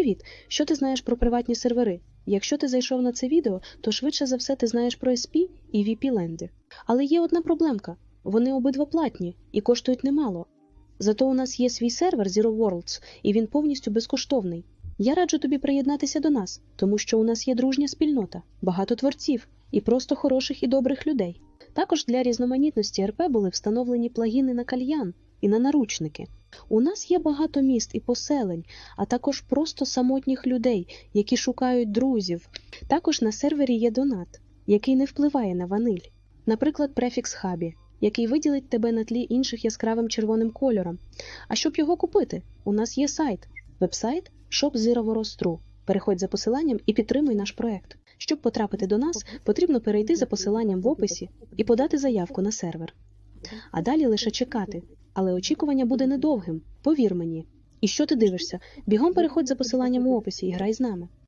Привіт! Що ти знаєш про приватні сервери? Якщо ти зайшов на це відео, то швидше за все ти знаєш про SP і VP-ленди. Але є одна проблемка: вони обидва платні і коштують немало. Зато у нас є свій сервер Zero Worlds, і він повністю безкоштовний. Я раджу тобі приєднатися до нас, тому що у нас є дружня спільнота, багато творців і просто хороших і добрих людей. Також для різноманітності РП були встановлені плагіни на кальян і на наручники. У нас є багато міст і поселень, а також просто самотніх людей, які шукають друзів. Також на сервері є донат, який не впливає на ваниль. Наприклад, префікс хабі, який виділить тебе на тлі інших яскравим червоним кольором. А щоб його купити, у нас є сайт, вебсайт Shop Zero Worlds.ru. Переходь за посиланням і підтримуй наш проект. Щоб потрапити до нас, потрібно перейти за посиланням в описі і подати заявку на сервер. А далі лише чекати. Але очікування буде недовгим, повір мені. І що ти дивишся? Бігом переходь за посиланням у описі і грай з нами.